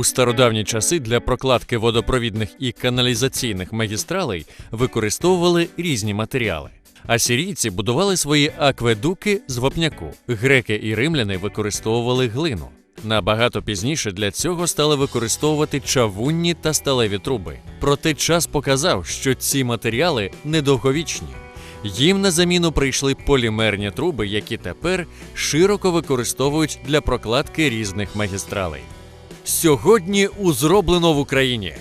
У стародавні часи для прокладки водопровідних і каналізаційних магістралей використовували різні матеріали. Асірійці будували свої акведуки з вапняку. Греки і римляни використовували глину. Набагато пізніше для цього стали використовувати чавунні та сталеві труби. Проте час показав, що ці матеріали недовговічні. Їм на заміну прийшли полімерні труби, які тепер широко використовують для прокладки різних магістралей. Сьогодні у зроблено в Україні.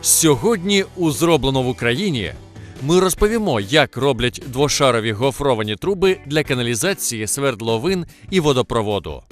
Сьогодні у зроблено в Україні ми розповімо, як роблять двошарові гофровані труби для каналізації, свердловин і водопроводу.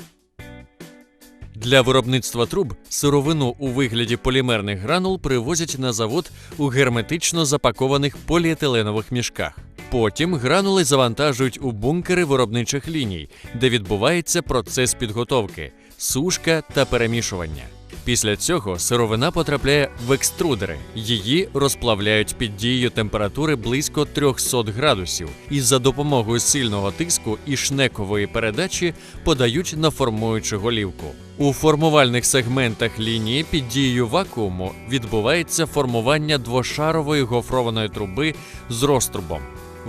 Для виробництва труб сировину у вигляді полімерних гранул привозять на завод у герметично запакованих поліетиленових мішках. Потім гранули завантажують у бункери виробничих ліній, де відбувається процес підготовки, сушка та перемішування. Після цього сировина потрапляє в екструдери. Її розплавляють під дією температури близько 300 градусів і за допомогою сильного тиску і шнекової передачі подають на формуючу голівку. У формувальних сегментах лінії під дією вакууму відбувається формування двошарової гофрованої труби з розтрубом.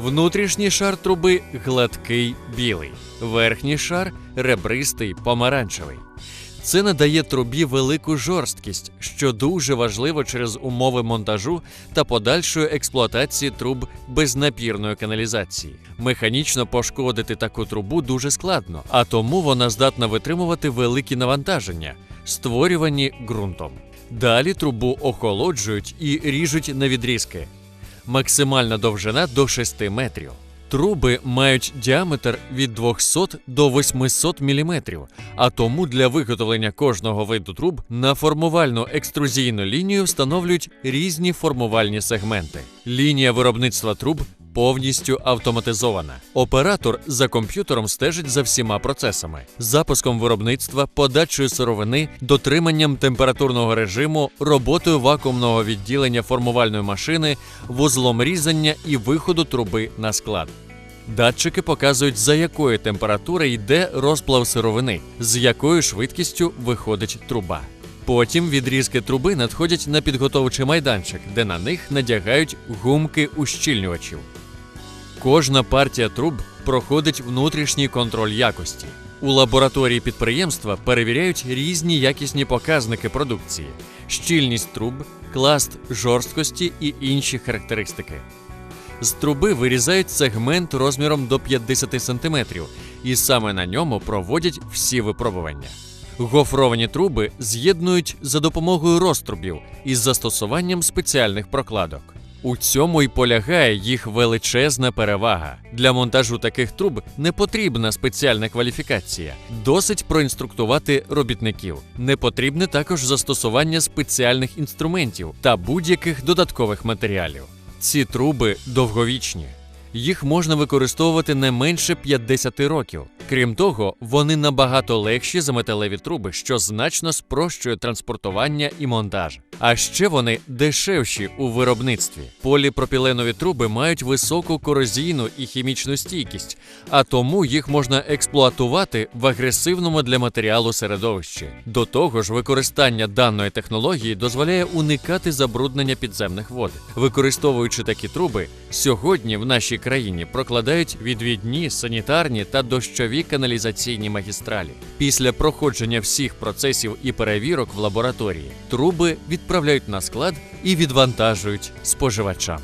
Внутрішній шар труби гладкий білий, верхній шар ребристий помаранчевий. Це надає трубі велику жорсткість, що дуже важливо через умови монтажу та подальшої експлуатації труб безнапірної каналізації. Механічно пошкодити таку трубу дуже складно, а тому вона здатна витримувати великі навантаження, створювані ґрунтом. Далі трубу охолоджують і ріжуть на відрізки. Максимальна довжина до 6 метрів. Труби мають діаметр від 200 до 800 мм, а тому для виготовлення кожного виду труб на формувальну екструзійну лінію встановлюють різні формувальні сегменти. Лінія виробництва труб повністю автоматизована. Оператор за комп'ютером стежить за всіма процесами: запуском виробництва, подачею сировини, дотриманням температурного режиму, роботою вакуумного відділення формувальної машини, вузлом різання і виходу труби на склад. Датчики показують, за якої температури йде розплав сировини, з якою швидкістю виходить труба. Потім відрізки труби надходять на підготовчий майданчик, де на них надягають гумки ущільнювачів. Кожна партія труб проходить внутрішній контроль якості. У лабораторії підприємства перевіряють різні якісні показники продукції, щільність труб, класт жорсткості і інші характеристики. З труби вирізають сегмент розміром до 50 см, і саме на ньому проводять всі випробування. Гофровані труби з'єднують за допомогою розтрубів із застосуванням спеціальних прокладок. У цьому й полягає їх величезна перевага. Для монтажу таких труб не потрібна спеціальна кваліфікація, досить проінструктувати робітників. Не потрібне також застосування спеціальних інструментів та будь-яких додаткових матеріалів. Ці труби довговічні. Їх можна використовувати не менше 50 років. Крім того, вони набагато легші за металеві труби, що значно спрощує транспортування і монтаж. А ще вони дешевші у виробництві. Поліпропіленові труби мають високу корозійну і хімічну стійкість, а тому їх можна експлуатувати в агресивному для матеріалу середовищі. До того ж, використання даної технології дозволяє уникати забруднення підземних вод. Використовуючи такі труби, сьогодні в нашій країні прокладають відвідні, санітарні та дощові каналізаційні магістралі. Після проходження всіх процесів і перевірок в лабораторії труби відправляють на склад і відвантажують споживачам.